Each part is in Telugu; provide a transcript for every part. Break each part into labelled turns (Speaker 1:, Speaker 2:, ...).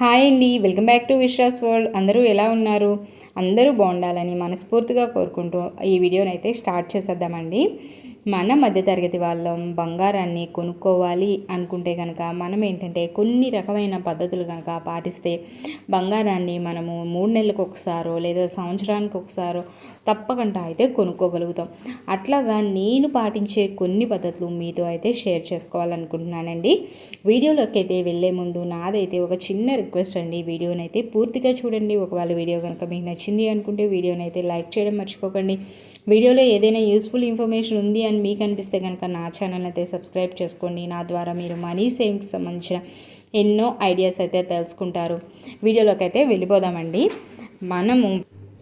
Speaker 1: హాయ్ అండి welcome back to Vishwas world. అందరూ ఎలా ఉన్నారు? అందరూ బాగుండాలని మనస్ఫూర్తిగా కోరుకుంటూ ఈ వీడియోనైతే అయితే స్టార్ట్ చేసేద్దామండి. మన మధ్యతరగతి వాళ్ళం బంగారాన్ని కొనుక్కోవాలి అనుకుంటే కనుక మనం ఏంటంటే కొన్ని రకమైన పద్ధతులు కనుక పాటిస్తే బంగారాన్ని మనము మూడు నెలలకు ఒకసారో లేదా సంవత్సరానికి ఒకసారో తప్పకుండా అయితే కొనుక్కోగలుగుతాం. అట్లాగా నేను పాటించే కొన్ని పద్ధతులు మీతో అయితే షేర్ చేసుకోవాలనుకుంటున్నానండి. వీడియోలోకి అయితే వెళ్ళే ముందు నాదైతే ఒక చిన్న రిక్వెస్ట్ అండి. వీడియోని అయితే పూర్తిగా చూడండి. ఒకవేళ వీడియో కనుక మీకు నచ్చింది అనుకుంటే వీడియోనైతే అయితే లైక్ చేయడం మర్చిపోకండి. వీడియోలో ఏదైనా యూస్ఫుల్ ఇన్ఫర్మేషన్ ఉంది అని మీకు అనిపిస్తే కనుక నా ఛానల్ అయితే సబ్స్క్రైబ్ చేసుకోండి. నా ద్వారా మీరు మనీ సేవింగ్కి సంబంధించిన ఎన్నో ఐడియాస్ అయితే తెలుసుకుంటారు. వీడియోలోకి అయితే వెళ్ళిపోదామండి. మనము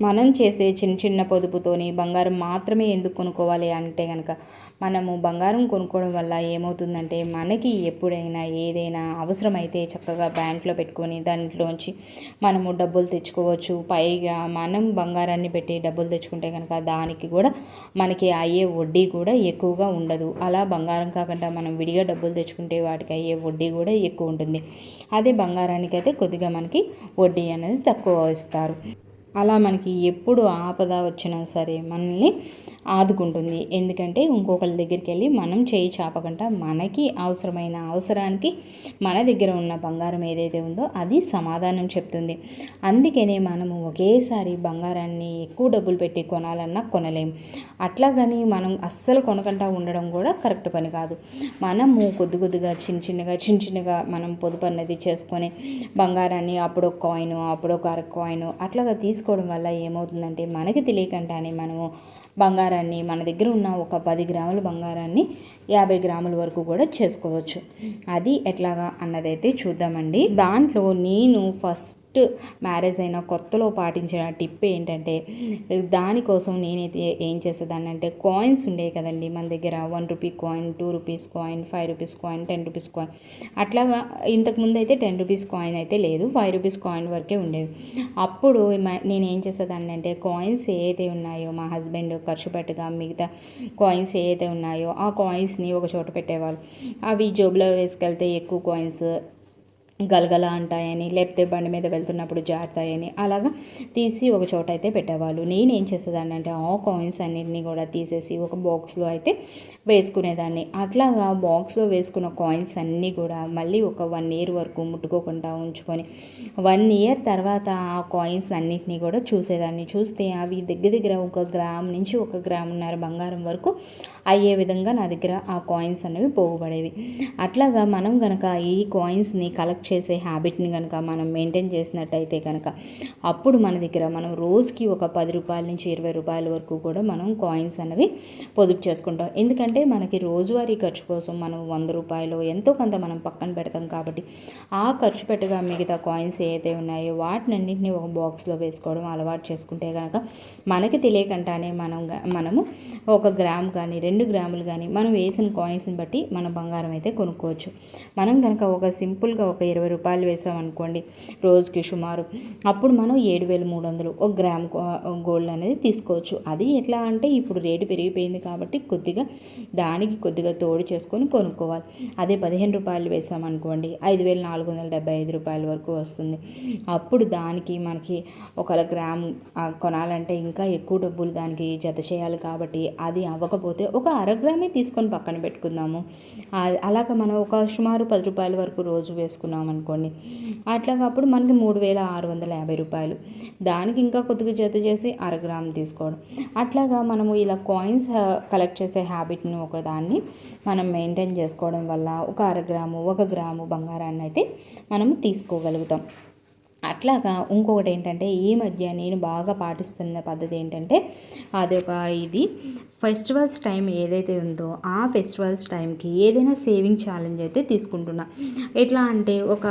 Speaker 1: మనం చేసే చిన్న చిన్న పొదుపుతోని బంగారం మాత్రమే ఎందుకు కొనుక్కోవాలి అంటే కనుక మనము బంగారం కొనుక్కోవడం వల్ల ఏమవుతుందంటే మనకి ఎప్పుడైనా ఏదైనా అవసరమైతే చక్కగా బ్యాంక్లో పెట్టుకొని దాంట్లోంచి మనము డబ్బులు తెచ్చుకోవచ్చు. పైగా మనం బంగారాన్ని పెట్టి డబ్బులు తెచ్చుకుంటే కనుక దానికి కూడా మనకి అయ్యే వడ్డీ కూడా ఎక్కువగా ఉండదు. అలా బంగారం కాకుండా మనం విడిగా డబ్బులు తెచ్చుకుంటే వాటికి అయ్యే వడ్డీ కూడా ఎక్కువ ఉంటుంది. అదే బంగారానికి అయితే కొద్దిగా మనకి వడ్డీ అనేది తక్కువ ఇస్తారు. అలా మనకి ఎప్పుడు ఆపద వచ్చినా సరే మనల్ని ఆదుకుంటుంది. ఎందుకంటే ఇంకొకరి దగ్గరికి వెళ్ళి మనం చేయి చాపకుండా మనకి అవసరమైన అవసరానికి మన దగ్గర ఉన్న బంగారం ఏదైతే ఉందో అది సమాధానం చెప్తుంది. అందుకనే మనము ఒకేసారి బంగారాన్ని ఎక్కువ డబ్బులు పెట్టి కొనాలన్నా కొనలేం. అట్లాగని మనం అస్సలు కొనకుండా ఉండడం కూడా కరెక్ట్ పని కాదు. మనము కొద్ది కొద్దిగా చిన్న చిన్నగా చిన్న చిన్నగా మనం పొదుపు అన్నది చేసుకొని బంగారాన్ని అప్పుడు ఒక కాయిన్ అప్పుడు అర కాయిన్ అట్లాగా తీసుకోవడం వల్ల ఏమవుతుందంటే మనకి తెలియకుండానే మనము బంగారాన్ని మన దగ్గర ఉన్న ఒక పది గ్రాముల బంగారాన్ని యాభై గ్రాముల వరకు కూడా చేసుకోవచ్చు. అది ఎట్లాగా అన్నదైతే చూద్దామండి. దాంట్లో నేను ఫస్ట్ ఫస్ట్ మ్యారేజ్ అయిన కొత్తలో పాటించిన టిప్ ఏంటంటే దానికోసం నేనైతే ఏం చేసేదాన్ని అంటే కాయిన్స్ ఉండేవి కదండి మన దగ్గర. One rupee coin two rupees coin five rupees coin ten rupees coin. అట్లాగా ఇంతకుముందు అయితే టెన్ రూపీస్ కాయిన్ అయితే లేదు. ఫైవ్ రూపీస్ కాయిన్ వరకే ఉండేవి. అప్పుడు నేను ఏం చేసేదాన్ని అంటే కాయిన్స్ ఏవైతే ఉన్నాయో మా హస్బెండ్ ఖర్చు పెట్టగా మిగతా కాయిన్స్ ఏవైతే ఉన్నాయో ఆ కాయిన్స్ని ఒక చోట పెట్టేవాళ్ళు. అవి జోబులో వేసుకెళ్తే ఎక్కువ కాయిన్స్ గలగల అంటాయని లేకపోతే బండి మీద వెళ్తున్నప్పుడు జారుతాయని అలాగా తీసి ఒక చోట అయితే పెట్టేవాళ్ళు. నేను ఏం చేసేదాన్ని అంటే ఆ కాయిన్స్ అన్నింటినీ కూడా తీసేసి ఒక బాక్స్లో అయితే వేసుకునేదాన్ని. అట్లాగా బాక్స్లో వేసుకున్న కాయిన్స్ అన్నీ కూడా మళ్ళీ ఒక వన్ ఇయర్ వరకు ముట్టుకోకుండా ఉంచుకొని వన్ ఇయర్ తర్వాత ఆ కాయిన్స్ అన్నింటినీ కూడా చూసేదాన్ని. చూస్తే అవి దగ్గర దగ్గర ఒక గ్రామ్ నుంచి ఒక గ్రామున్నర బంగారం వరకు అయ్యే విధంగా నా దగ్గర ఆ కాయిన్స్ అనేవి పోగుపడేవి. అట్లాగా మనం కనుక ఈ కాయిన్స్ని కలెక్ట్ చేసే హ్యాబిట్ని కనుక మనం మెయింటైన్ చేసినట్టయితే కనుక అప్పుడు మన దగ్గర మనం రోజుకి ఒక పది రూపాయల నుంచి ఇరవై రూపాయల వరకు కూడా మనం కాయిన్స్ అనేవి పొదుపు చేసుకుంటాం. ఎందుకంటే మనకి రోజువారీ ఖర్చు కోసం మనం వంద రూపాయలు ఎంతో కొంత మనం పక్కన పెడతాం కాబట్టి ఆ ఖర్చు పెట్టగా మిగతా కాయిన్స్ ఏదైతే ఉన్నాయో వాటినన్నింటినీ ఒక బాక్స్లో వేసుకోవడం అలవాటు చేసుకుంటే కనుక మనకి తెలియకుండానే మనం మనము ఒక గ్రామ్ కానీ రెండు గ్రాములు కానీ మనం వేసిన కాయిన్స్ని బట్టి మన బంగారం అయితే కొనుక్కోవచ్చు. మనం కనుక ఒక సింపుల్గా ఒక ఇరవై రూపాయలు వేసామనుకోండి రోజుకి సుమారు అప్పుడు మనం ఏడు వేల మూడు వందలు ఒక గ్రామ్ గోల్డ్ అనేది తీసుకోవచ్చు. అది ఎట్లా అంటే ఇప్పుడు రేటు పెరిగిపోయింది కాబట్టి కొద్దిగా దానికి కొద్దిగా తోడు చేసుకొని కొనుక్కోవాలి. అదే పదిహేను రూపాయలు వేసామనుకోండి ఐదు వేల నాలుగు వందల డెబ్బై ఐదు రూపాయల వరకు వస్తుంది. అప్పుడు దానికి మనకి ఒక గ్రామ్ కొనాలంటే ఇంకా ఎక్కువ డబ్బులు దానికి జత చేయాలి కాబట్టి అది అవ్వకపోతే ఒక అర గ్రామే తీసుకొని పక్కన పెట్టుకుందాము. అలాగ మనం ఒక సుమారు పది రూపాయల వరకు రోజు వేసుకున్నాం అనుకోండి. అట్లాగా మనకి మూడు వేల ఆరు వందల యాభై రూపాయలు. దానికి ఇంకా కొద్దిగా జత చేసి అర గ్రామ్ తీసుకోవడం. అట్లాగా మనము ఇలా కాయిన్స్ కలెక్ట్ చేసే హ్యాబిట్ని ఒక దాన్ని మనం మెయింటైన్ చేసుకోవడం వల్ల ఒక అర గ్రాము ఒక గ్రాము బంగారాన్ని అయితే మనము తీసుకోగలుగుతాం. అట్లాగా ఇంకొకటి ఏంటంటే ఈ మధ్య నేను బాగా పాటిస్తున్న పద్ధతి ఏంటంటే అది ఒక ఇది. ఫెస్టివల్స్ టైం ఏదైతే ఉందో ఆ ఫెస్టివల్స్ టైంకి ఏదైనా సేవింగ్ ఛాలెంజ్ అయితే తీసుకుంటున్నా. ఎట్లా అంటే ఒక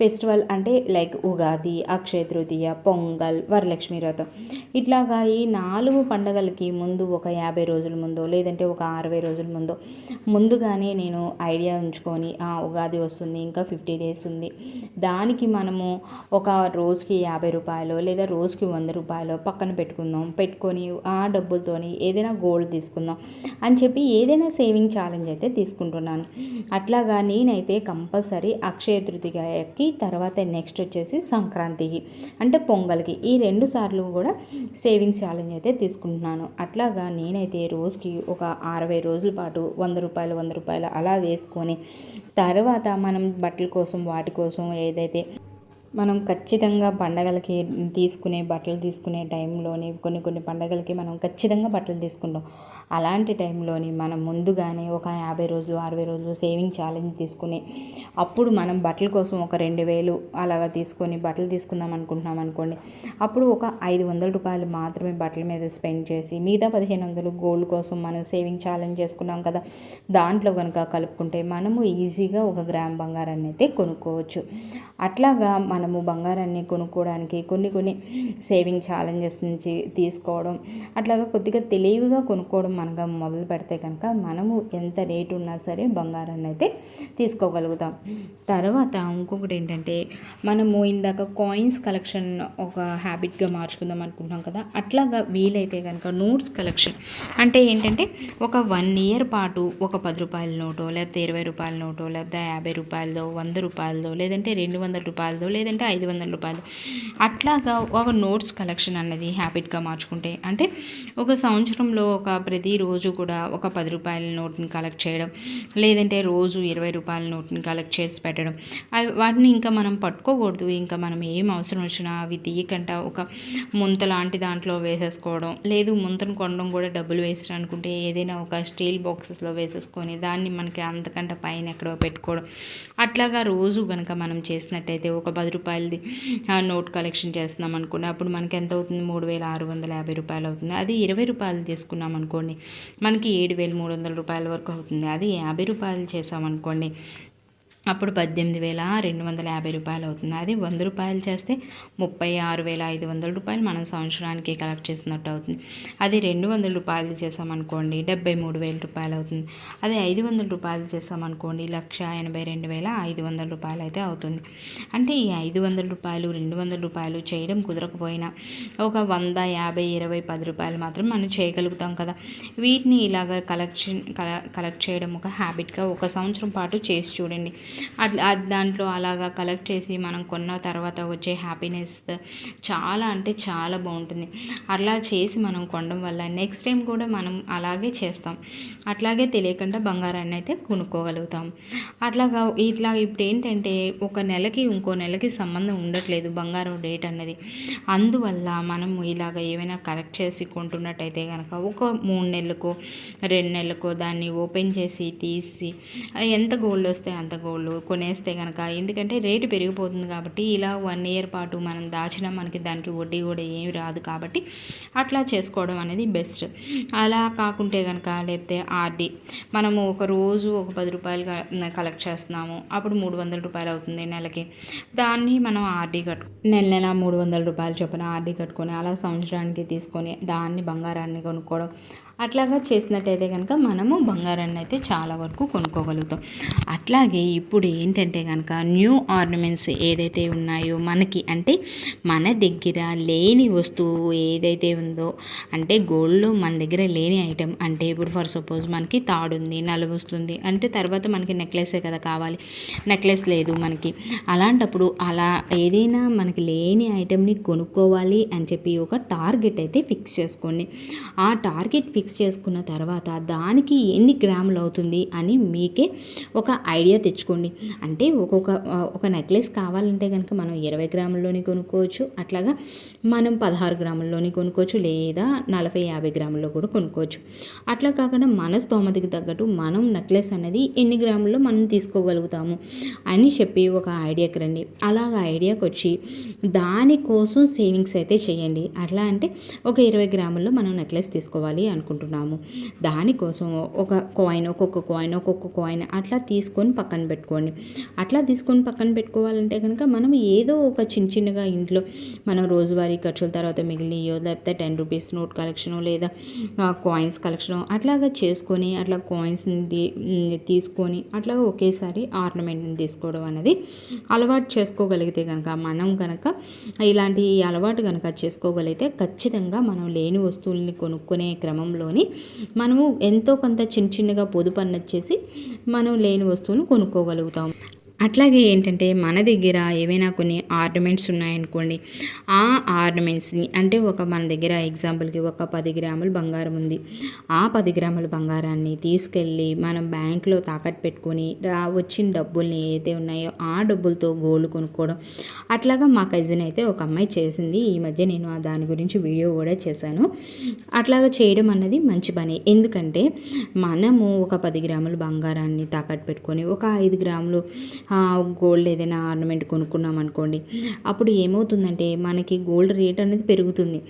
Speaker 1: ఫెస్టివల్ అంటే లైక్ ఉగాది అక్షయ తృతీయ పొంగల్ వరలక్ష్మి వ్రతం. ఇట్లాగా ఈ నాలుగు పండగలకి ముందు ఒక యాభై రోజుల ముందో లేదంటే ఒక అరవై రోజుల ముందో ముందుగానే నేను ఐడియా ఉంచుకొని ఉగాది వస్తుంది ఇంకా ఫిఫ్టీ డేస్ ఉంది. దానికి మనము ఒక రోజుకి యాభై రూపాయలు లేదా రోజుకి వంద రూపాయలు పక్కన పెట్టుకుందాం. పెట్టుకొని ఆ డబ్బులతోని ఏదైనా గోల్డ్ తీసుకుందాం అని చెప్పి ఏదైనా సేవింగ్ ఛాలెంజ్ అయితే తీసుకుంటున్నాను. అట్లాగా నేనైతే కంపల్సరీ అక్షయ తృతీయకి తర్వాత నెక్స్ట్ వచ్చేసి సంక్రాంతికి అంటే పొంగల్కి ఈ రెండు సార్లు కూడా సేవింగ్స్ ఛాలెంజ్ అయితే తీసుకుంటున్నాను. అట్లాగా నేనైతే రోజుకి ఒక అరవై రోజుల పాటు వంద రూపాయలు వంద రూపాయలు అలా వేసుకొని తర్వాత మనం బట్టల కోసం వాటి కోసం ఏదైతే మనం ఖచ్చితంగా పండగలకి తీసుకునే బట్టలు తీసుకునే టైంలోని కొన్ని కొన్ని పండగలకి మనం ఖచ్చితంగా బట్టలు తీసుకుంటాం. అలాంటి టైంలోని మనం ముందుగానే ఒక యాభై రోజులు అరవై రోజులు సేవింగ్ ఛాలెంజ్ తీసుకుని అప్పుడు మనం బట్టల కోసం ఒక రెండు వేలు అలాగా తీసుకొని బట్టలు తీసుకుందాం అనుకుంటున్నాం అనుకోండి అప్పుడు ఒక ఐదు వందల రూపాయలు మాత్రమే బట్టల మీద స్పెండ్ చేసి మిగతా పదిహేను వందలు గోల్డ్ కోసం మనం సేవింగ్ ఛాలెంజ్ చేసుకున్నాం కదా దాంట్లో కనుక కలుపుకుంటే మనము ఈజీగా ఒక గ్రామ్ బంగారాన్ని అయితే కొనుక్కోవచ్చు. అట్లాగా మనము బంగారాన్ని కొనుక్కోవడానికి కొన్ని కొన్ని సేవింగ్ ఛాలెంజెస్ నుంచి తీసుకోవడం అట్లాగా కొద్దిగా తెలివిగా కొనుక్కోవడం మనగా మొదలు పెడితే కనుక మనము ఎంత రేటు ఉన్నా సరే బంగారాన్ని అయితే తీసుకోగలుగుతాం. తర్వాత ఇంకొకటి ఏంటంటే మనము ఇందాక కాయిన్స్ కలెక్షన్ ఒక హ్యాబిట్గా మార్చుకుందాం అనుకుంటున్నాం కదా అట్లాగా వీలైతే కనుక నోట్స్ కలెక్షన్ అంటే ఏంటంటే ఒక వన్ ఇయర్ పాటు ఒక పది రూపాయల నోటో లేకపోతే ఇరవై రూపాయల నోటో లేకపోతే యాభై రూపాయలదో వంద రూపాయలదో లేదంటే రెండు వందల రూపాయలదో లేదంటే ఐదు వందల రూపాయలు అట్లాగా ఒక నోట్స్ కలెక్షన్ అన్నది హ్యాబిట్గా మార్చుకుంటే అంటే ఒక సంవత్సరంలో ఒక ప్రతి ప్రతిరోజు కూడా ఒక పది రూపాయల నోట్ని కలెక్ట్ చేయడం లేదంటే రోజు ఇరవై రూపాయల నోట్ని కలెక్ట్ చేసి పెట్టడం. అవి వాటిని ఇంకా మనం పట్టుకోకూడదు. ఇంకా మనం ఏం అవసరం వచ్చినా అవి తీయకుండా ఒక ముంత లాంటి దాంట్లో వేసేసుకోవడం లేదు ముంతను కొనడం కూడా డబ్బులు వేస్ట్ అనుకుంటే ఏదైనా ఒక స్టీల్ బాక్సెస్లో వేసేసుకొని దాన్ని మనకి అంతకంటే పైన ఎక్కడో పెట్టుకోవడం. అట్లాగా రోజు కనుక మనం చేసినట్టయితే ఒక పది రూపాయలది నోట్ కలెక్షన్ చేస్తున్నాం అనుకోండి అప్పుడు మనకి ఎంత అవుతుంది? మూడు వేల ఆరు వందల యాభై రూపాయలు అవుతుంది. అది ఇరవై రూపాయలు తీసుకున్నాం అనుకోండి మనకి ఏడు వేల మూడు వందల రూపాయల వరకు అవుతుంది. అది యాభై రూపాయలు చేసామనుకోండి అప్పుడు పద్దెనిమిది వేల రెండు వందల యాభై రూపాయలు అవుతుంది. అది వంద రూపాయలు చేస్తే ముప్పై ఆరు వేల ఐదు వందల రూపాయలు మనం సంవత్సరానికి కలెక్ట్ చేసినట్టు అవుతుంది. అది రెండు వందల రూపాయలు చేసామనుకోండి డెబ్బై మూడు వేల రూపాయలు అవుతుంది. అది ఐదు వందల రూపాయలు చేసామనుకోండి లక్ష ఎనభై రెండు వేల ఐదు వందల రూపాయలు అయితే అవుతుంది. అంటే ఈ ఐదు వందల రూపాయలు రెండు వందల రూపాయలు చేయడం కుదరకపోయినా ఒక వంద యాభై ఇరవై పది రూపాయలు మాత్రం మనం చేయగలుగుతాం కదా. వీటిని ఇలాగ కలెక్షన్ కలెక్ట్ చేయడం ఒక హ్యాబిట్గా ఒక సంవత్సరం పాటు చేసి చూడండి. అట్లా దాంట్లో అలాగా కలెక్ట్ చేసి మనం కొన్న తర్వాత వచ్చే హ్యాపీనెస్ చాలా అంటే చాలా బాగుంటుంది. అలా చేసి మనం కొనడం వల్ల నెక్స్ట్ టైం కూడా మనం అలాగే చేస్తాం. అట్లాగే తెలియకుండా బంగారాన్ని అయితే కొనుక్కోగలుగుతాం. అట్లాగా ఇట్లా ఇప్పుడు ఏంటంటే ఒక నెలకి ఇంకో నెలకి సంబంధం ఉండట్లేదు బంగారం రేట్ అన్నది. అందువల్ల మనం ఇలాగ ఏమైనా కలెక్ట్ చేసి కొంటున్నట్టయితే కనుక ఒక మూడు నెలలకో రెండు నెలలకో దాన్ని ఓపెన్ చేసి తీసి ఎంత గోల్డ్ వస్తే అంత గోల్డ్ కొనేస్తే కనుక ఎందుకంటే రేటు పెరిగిపోతుంది కాబట్టి ఇలా వన్ ఇయర్ పాటు మనం దాచినా మనకి దానికి వడ్డీ కూడా ఏమి రాదు కాబట్టి అట్లా చేసుకోవడం అనేది బెస్ట్. అలా కాకుంటే కనుక లేకపోతే ఆర్డీ మనము ఒక రోజు ఒక పది రూపాయలు కలెక్ట్ చేస్తున్నాము అప్పుడు మూడు వందల రూపాయలు అవుతుంది నెలకి. దాన్ని మనం ఆర్డీ కట్టు నెల నెల మూడు వందల రూపాయలు చొప్పున ఆర్డీ కట్టుకొని అలా సంవత్సరానికి తీసుకొని దాన్ని బంగారాన్ని కొనుక్కోవడం అట్లాగా చేసినట్టయితే కనుక మనము బంగారాన్ని అయితే చాలా వరకు కొనుక్కోగలుగుతాం. అట్లాగే ఇప్పుడు ఏంటంటే కనుక న్యూ ఆర్నమెంట్స్ ఏదైతే ఉన్నాయో మనకి అంటే మన దగ్గర లేని వస్తువు ఏదైతే ఉందో అంటే గోల్డ్లో మన దగ్గర లేని ఐటెం అంటే ఇప్పుడు ఫర్ సపోజ్ మనకి తాడు ఉంది అంటే తర్వాత మనకి నెక్లెసే కదా కావాలి. నెక్లెస్ లేదు మనకి. అలాంటప్పుడు అలా ఏదైనా మనకి లేని ఐటెంని కొనుక్కోవాలి అని చెప్పి ఒక టార్గెట్ అయితే ఫిక్స్ చేసుకోండి. ఆ టార్గెట్ ఫిక్స్ మిక్స్ చేసుకున్న తర్వాత దానికి ఎన్ని గ్రాములు అవుతుంది అని మీకే ఒక ఐడియా తెచ్చుకోండి. అంటే ఒక్కొక్క ఒక నెక్లెస్ కావాలంటే కనుక మనం ఇరవై గ్రాముల్లోని కొనుక్కోవచ్చు. అట్లాగా మనం పదహారు గ్రాముల్లోని కొనుక్కోవచ్చు. లేదా నలభై యాభై గ్రాముల్లో కూడా కొనుక్కోవచ్చు. అట్లా కాకుండా మన స్తోమతికి తగ్గట్టు మనం నెక్లెస్ అనేది ఎన్ని గ్రాముల్లో మనం తీసుకోగలుగుతాము అని చెప్పి ఒక ఐడియాకి రండి. అలాగ ఐడియాకి వచ్చి దానికోసం సేవింగ్స్ అయితే చేయండి. అట్లా అంటే ఒక ఇరవై గ్రాముల్లో మనం నెక్లెస్ తీసుకోవాలి అనుకుంటున్నాం. కొనుక్కుంటున్నాము దానికోసం ఒక కాయిన్ ఒక్కొక్క కాయిన్ ఒక్కొక్క కాయిన్ అట్లా తీసుకొని పక్కన పెట్టుకోండి. అట్లా తీసుకొని పక్కన పెట్టుకోవాలంటే కనుక మనం ఏదో ఒక చిన్న చిన్నగా ఇంట్లో మనం రోజువారీ ఖర్చుల తర్వాత మిగిలినయో లేకపోతే టెన్ రూపీస్ నోట్ కలెక్షన్ లేదా కాయిన్స్ కలెక్షన్ అట్లాగా చేసుకొని అట్లా కాయిన్స్ని తీసుకొని అట్లాగా ఒకేసారి ఆర్నమెంట్ని తీసుకోవడం అనేది అలవాటు చేసుకోగలిగితే కనుక మనం కనుక ఇలాంటి అలవాటు కనుక చేసుకోగలిగితే ఖచ్చితంగా మనం లేని వస్తువుల్ని కొనుక్కునే క్రమంలో క్రమంలోని మనము ఎంతో కొంత చిన్న చిన్నగా పొదుపు అన్నచ్చేసి మనం లేని వస్తువును కొనుక్కోగలుగుతాం. అట్లాగే ఏంటంటే మన దగ్గర ఏవైనా కొన్ని ఆర్నమెంట్స్ ఉన్నాయనుకోండి ఆ ఆర్నమెంట్స్ని అంటే ఒక మన దగ్గర ఎగ్జాంపుల్కి ఒక పది గ్రాములు బంగారం ఉంది. ఆ పది గ్రాముల బంగారాన్ని తీసుకెళ్ళి మనం బ్యాంకులో తాకట్టు పెట్టుకొని రా వచ్చిన డబ్బుల్ని ఏదైతే ఉన్నాయో ఆ డబ్బులతో గోల్డ్ కొనుక్కోవడం. అట్లాగా మా కజిన్ అయితే ఒక అమ్మాయి చేసింది. ఈ మధ్య నేను దాని గురించి వీడియో కూడా చేశాను. అట్లాగా చేయడం అన్నది మంచి పని. ఎందుకంటే మనము ఒక పది గ్రాములు బంగారాన్ని తాకట్టు పెట్టుకొని ఒక ఐదు గ్రాములు గోల్డ్ ఏదైనా ఆర్నమెంట్ కొనుక్కున్నాం అనుకోండి అప్పుడు ఏమవుతుందంటే మనకి గోల్డ్ రేట్ అనేది పెరుగుతుంది.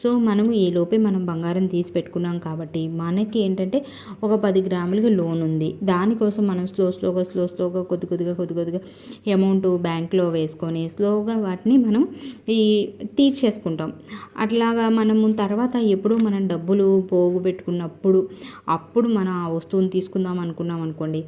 Speaker 1: సో మనము ఈ లోపే మనం బంగారం తీసి పెట్టుకున్నాం కాబట్టి మనకి ఏంటంటే ఒక పది గ్రాములకి లోన్ ఉంది. దానికోసం మనం స్లో స్లోగా స్లో స్లోగా కొద్ది కొద్దిగా కొద్ది కొద్దిగా అమౌంట్ బ్యాంక్లో వేసుకొని స్లోగా వాటిని మనం ఈ తీర్చేసుకుంటాం. అట్లాగా మనము తర్వాత ఎప్పుడు మనం డబ్బులు పోగు పెట్టుకున్నప్పుడు అప్పుడు మనం ఆ వస్తువుని తీసుకుందాం అనుకున్నాం అనుకోండి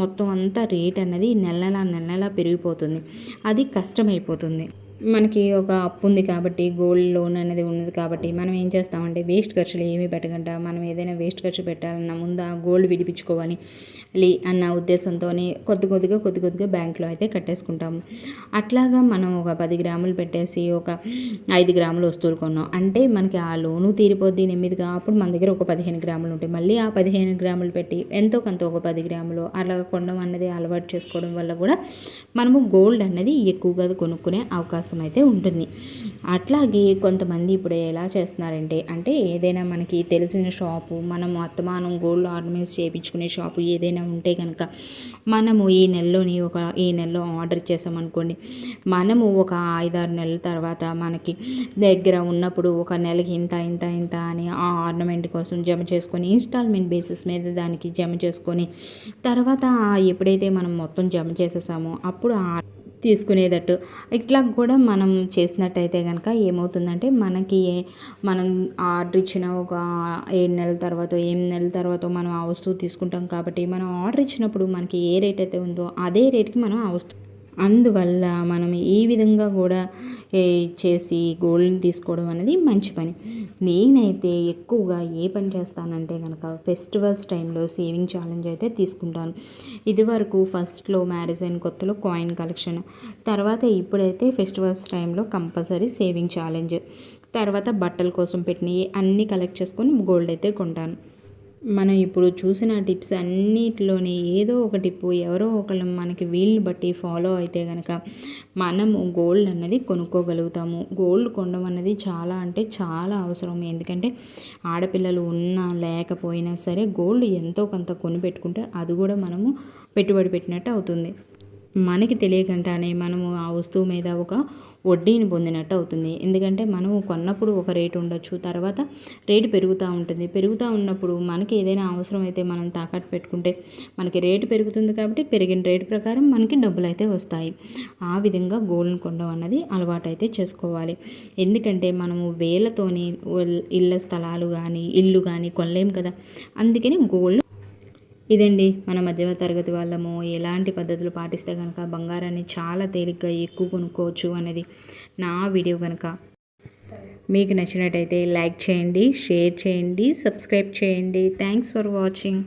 Speaker 1: మొత్తం అంతా రేట్ అన్నది నెల నెల పెరిగిపోతుంది. అది కష్టమైపోతుంది. మనకి ఒక అప్పు ఉంది కాబట్టి గోల్డ్ లోన్ అనేది ఉన్నది కాబట్టి మనం ఏం చేస్తామంటే వేస్ట్ ఖర్చులు ఏమీ పెట్టకుండా మనం ఏదైనా వేస్ట్ ఖర్చు పెట్టాలన్నా ముందు ఆ గోల్డ్ విడిపించుకోవాలి లే అన్న ఉద్దేశంతో కొద్ది కొద్దిగా కొద్ది కొద్దిగా బ్యాంకులో అయితే కట్టేసుకుంటాము. అట్లాగా మనం ఒక పది గ్రాములు పెట్టేసి ఒక ఐదు గ్రాములు వస్తువులు కొన్నాం. అంటే మనకి ఆ లోను తీరిపోద్ది నెమ్మదిగా అప్పుడు మన దగ్గర ఒక పదిహేను గ్రాములు ఉంటాయి. మళ్ళీ ఆ పదిహేను గ్రాములు పెట్టి ఎంతో కొంత ఒక పది గ్రాములు అలా కొనడం అన్నది అలవాటు చేసుకోవడం వల్ల కూడా మనము గోల్డ్ అనేది ఎక్కువగా కొనుక్కునే అవకాశం అవకాశం అయితే ఉంటుంది. అట్లాగే కొంతమంది ఇప్పుడు ఎలా చేస్తున్నారంటే అంటే ఏదైనా మనకి తెలిసిన షాపు మనం అత్తమానం గోల్డ్ ఆర్నమెంట్స్ చేయించుకునే షాపు ఏదైనా ఉంటే కనుక మనము ఈ నెలలోని ఒక ఈ నెలలో ఆర్డర్ చేసామనుకోండి మనము ఒక ఐదారు నెలల తర్వాత మనకి దగ్గర ఉన్నప్పుడు ఒక నెలకి ఇంత ఇంత ఇంత అని ఆ ఆర్నమెంట్ కోసం జమ చేసుకొని ఇన్స్టాల్మెంట్ బేసిస్ మీద దానికి జమ చేసుకొని తర్వాత ఎప్పుడైతే మనం మొత్తం జమ చేసేసామో అప్పుడు ఆ తీసుకునేటట్టు ఇట్లా కూడా మనం చేసినట్టయితే కనుక ఏమవుతుందంటే మనకి మనం ఆర్డర్ ఇచ్చిన ఒక ఏడు నెలల తర్వాత ఎనిమిది నెలల తర్వాత మనం ఆ వస్తువు తీసుకుంటాం కాబట్టి మనం ఆర్డర్ ఇచ్చినప్పుడు మనకి ఏ రేట్ అయితే ఉందో అదే రేట్కి మనం ఆ వస్తువు అందువల్ల మనం ఈ విధంగా కూడా చేసి గోల్డ్ని తీసుకోవడం అనేది మంచి పని. నేనైతే ఎక్కువగా ఏ పని చేస్తానంటే కనుక ఫెస్టివల్స్ టైంలో సేవింగ్ ఛాలెంజ్ అయితే తీసుకుంటాను. ఇదివరకు ఫస్ట్లో మ్యారేజ్ అయిన కొత్తలో కాయిన్ కలెక్షన్ తర్వాత ఇప్పుడైతే ఫెస్టివల్స్ టైంలో కంపల్సరీ సేవింగ్ ఛాలెంజ్ తర్వాత బట్టల కోసం పెట్టినవి అన్నీ కలెక్ట్ చేసుకొని గోల్డ్ అయితే కొంటాను. మనం ఇప్పుడు చూసిన టిప్స్ అన్నిటిలోని ఏదో ఒక టిప్పు ఎవరో ఒకళ్ళు మనకి వీళ్ళు బట్టి ఫాలో అయితే కనుక మనము గోల్డ్ అన్నది కొనుక్కోగలుగుతాము. గోల్డ్ కొనడం అన్నది చాలా అంటే చాలా అవసరం. ఎందుకంటే ఆడపిల్లలు ఉన్నా లేకపోయినా సరే గోల్డ్ ఎంతో కొంత కొనిపెట్టుకుంటే అది కూడా మనము పెట్టుబడి పెట్టినట్టు అవుతుంది. మనకి తెలియకుండానే మనము ఆ వస్తువు మీద ఒక వడ్డీని పొందినట్టు అవుతుంది. ఎందుకంటే మనం కొన్నప్పుడు ఒక రేటు ఉండొచ్చు తర్వాత రేటు పెరుగుతూ ఉంటుంది. పెరుగుతూ ఉన్నప్పుడు మనకి ఏదైనా అవసరం అయితే మనం తాకట్టు పెట్టుకుంటే మనకి రేటు పెరుగుతుంది కాబట్టి పెరిగిన రేటు ప్రకారం మనకి డబ్బులు అయితే వస్తాయి. ఆ విధంగా గోల్డ్ని కొనడం అన్నది అలవాటు అయితే చేసుకోవాలి. ఎందుకంటే మనము వేలతోని ఇళ్ళ స్థలాలు కానీ ఇల్లు కానీ కొనలేము కదా. అందుకని గోల్డ్ ఇదండి మన మధ్యమ తరగతి వాళ్ళము ఎలాంటి పద్ధతులు పాటిస్తే కనుక బంగారాన్ని చాలా తేలిగ్గా ఎక్కువ కొనుక్కోవచ్చు అనేది నా వీడియో కనుక మీకు నచ్చినట్టయితే లైక్ చేయండి షేర్ చేయండి సబ్స్క్రైబ్ చేయండి. Thanks for watching.